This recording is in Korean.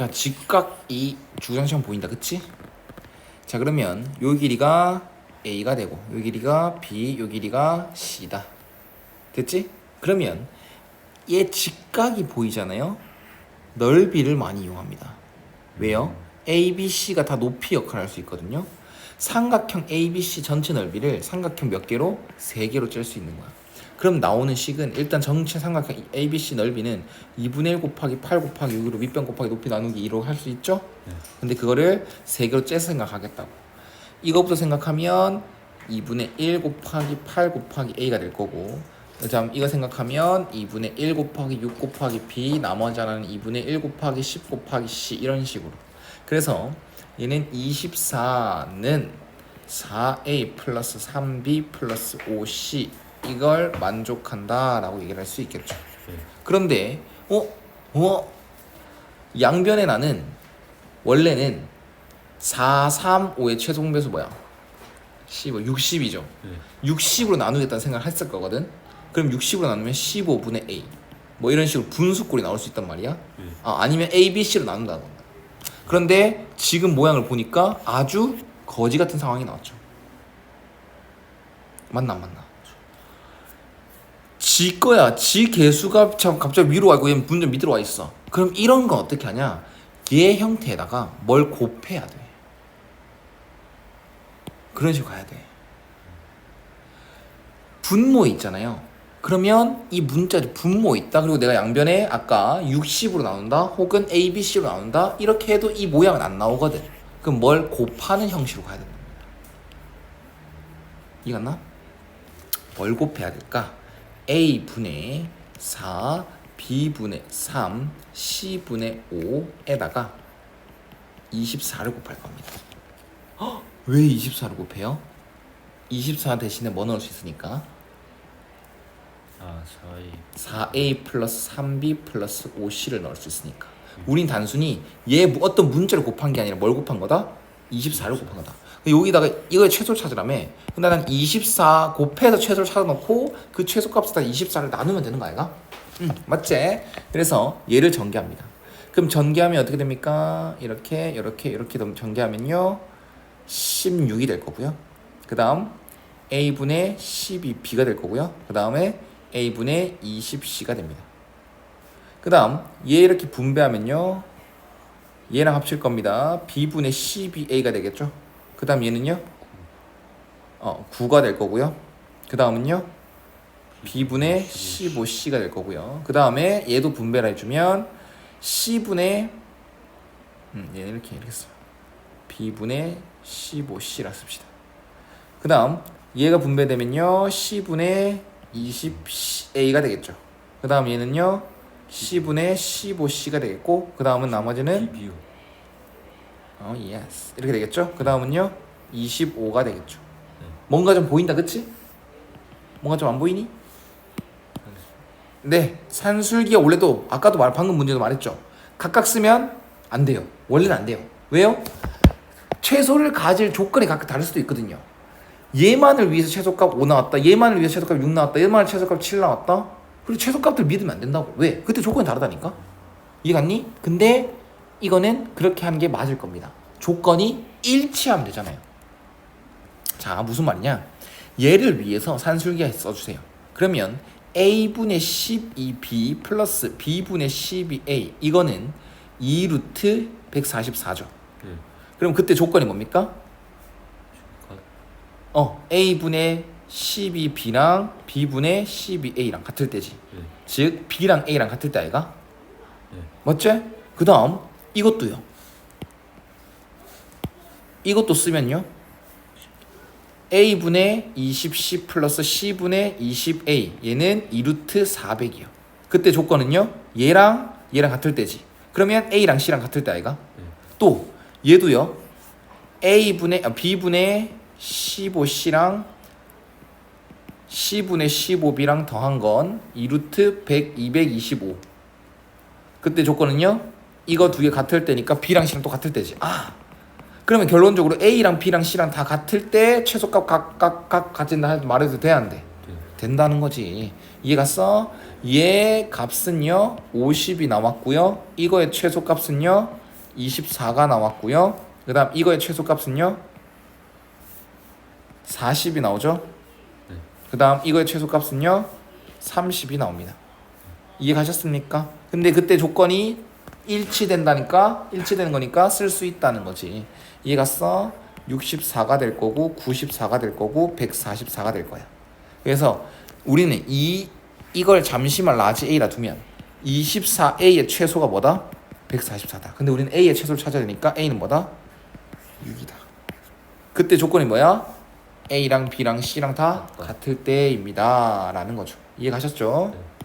자, 직각이 주장시험 보인다. 그치? 자, 그러면 요 길이가 A가 되고 요 길이가 B, 요 길이가 C다. 됐지? 그러면 얘 직각이 보이잖아요. 넓이를 많이 이용합니다. 왜요? A, B, C가 다 높이 역할을 할 수 있거든요. 삼각형 A, B, C 전체 넓이를 삼각형 몇 개로? 세 개로 짤 수 있는 거야. 그럼 나오는 식은 일단 전체 삼각형 A, B, C 넓이는 2분의 1 곱하기 8 곱하기 6으로 밑변 곱하기 높이 나누기 2로 할 수 있죠? 근데 그거를 세 개로 째서 생각하겠다고. 이거부터 생각하면 2분의 1 곱하기 8 곱하기 A가 될 거고 그다음 이거 생각하면 2분의 1 곱하기 6 곱하기 B 나머지 하나는 2분의 1 곱하기 10 곱하기 C 이런 식으로 그래서 얘는 24는 4A 플러스 3B 플러스 5C 이걸 만족한다라고 얘기를 할 수 있겠죠 네. 그런데 어? 어? 양변의 나는 원래는 4, 3, 5의 최종 배수 뭐야? 15, 60이죠. 네. 60으로 나누겠다는 생각을 했을 거거든. 그럼 60으로 나누면 15분의 A. 뭐 이런 식으로 분수꼴이 나올 수 있단 말이야. 네. 아, 아니면 A, B, C로 나눈다던가. 그런데 지금 모양을 보니까 아주 거지 같은 상황이 나왔죠. 맞나 안 맞나? 지 거야. 지 개수가 참 갑자기 위로 와 있고 얘는 문제 밑으로 와 있어. 그럼 이런 건 어떻게 하냐? 얘 형태에다가 뭘 곱해야 돼. 그런 식으로 가야 돼. 분모 있잖아요. 그러면 이 문자에 분모 있다. 그리고 내가 양변에 아까 60으로 나눈다. 혹은 A, B, C로 나눈다. 이렇게 해도 이 모양은 안 나오거든. 그럼 뭘 곱하는 형식으로 가야 된다. 이해갔나? 뭘 곱해야 될까? A 분의 4, B 분의 3, C 분의 5에다가 24를 곱할 겁니다. 헉, 왜 24를 곱해요? 24 대신에 뭐 넣을 수 있으니까 아, 4A 4A 플러스 3B 플러스 5C를 넣을 수 있으니까 우린 단순히 얘 무- 어떤 문자를 곱한 게 아니라 뭘 곱한 거다? 24를 곱한 거다 여기다가 이거의 최소를 찾으라며 근데 난 24 곱해서 최소를 찾아놓고 그 최소값에다 24를 나누면 되는 거 아이가? 응 맞지? 그래서 얘를 전개합니다 그럼 전개하면 어떻게 됩니까? 이렇게 이렇게 이렇게 전개하면요 16이 될 거고요 그 다음 A분의 12B가 될 거고요 그 다음에 A분의 20C가 됩니다 그 다음 얘 이렇게 분배하면요 얘랑 합칠 겁니다. B분의 12A가 되겠죠? 그 다음 얘는요? 어 9가 될 거고요. 그 다음은요? B분의 15C가 될 거고요. 그 다음에 얘도 분배를 해주면 C분의 음 얘는 이렇게 써요. B분의 15C라 씁시다. 그 다음 얘가 분배되면요? C분의 20A가 되겠죠. 그 다음 얘는요 C분의 15C가 되겠고 그 다음은 나머지는 비비오. 어 예스 이렇게 되겠죠? 그 다음은요 25가 되겠죠. 네. 뭔가 좀 보인다 그치? 뭔가 좀 안 보이니? 네 산술기가 원래도 아까도 말 방금 문제도 말했죠. 각각 쓰면 안 돼요. 원래는 안 돼요. 왜요? 최소를 가질 조건이 각각 다를 수도 있거든요. 얘만을 위해서 최소값 5 나왔다 얘만을 위해서 최소값 6 나왔다 얘만을 최소값 7 나왔다 그리고 최소값들 믿으면 안 된다고 왜? 그때 조건이 다르다니까 이해갔니? 근데 이거는 그렇게 하는 게 맞을 겁니다 조건이 일치하면 되잖아요 자 무슨 말이냐 얘를 위해서 산술기에 써주세요 그러면 a분의 12b 플러스 b분의 12a 이거는 2루트 144죠 네. 그럼 그때 조건이 뭡니까? 가- 어 a분의 12b랑 b분의 12a랑 같을 때지 네. 즉 b랑 a랑 같을 때 아이가? 네. 맞지? 그 다음 이것도요 이것도 쓰면요 a분의 20c 플러스 c분의 20a 얘는 2루트 400이요 그때 조건은요 얘랑 얘랑 같을 때지 그러면 a랑 c랑 같을 때 아이가? 네. 또 얘도요 a분의 아, b분의 15c랑 c분의 15b랑 더한 건 2루트 100, 225 그때 조건은요 이거 두 개 같을 때니까 b랑 c랑 또 같을 때지 아 그러면 결론적으로 a랑 b랑 c랑 다 같을 때 최소값 각각 같은다 해도 말해도 돼야 안 돼? 네. 된다는 거지 이해갔어? 얘 값은요 50이 남았고요 이거의 최소값은요 24가 나왔고요. 그 다음 이거의 최소값은요. 40이 나오죠. 네. 그다음 이거의 최소값은요. 30이 나옵니다. 이해가셨습니까? 근데 그때 조건이 일치된다니까 일치되는 거니까 쓸 수 있다는 거지. 이해갔어? 64가 될 거고 94가 될 거고 144가 될 거야. 그래서 우리는 이 이걸 잠시만 라지 A라 두면 24A의 최소가 뭐다? 144다. 근데 우리는 A의 최소를 찾아야 되니까 A는 뭐다? 6이다. 그때 조건이 뭐야? A랑 B랑 C랑 다. 같을 때입니다. 라는 거죠. 이해 가셨죠? 네.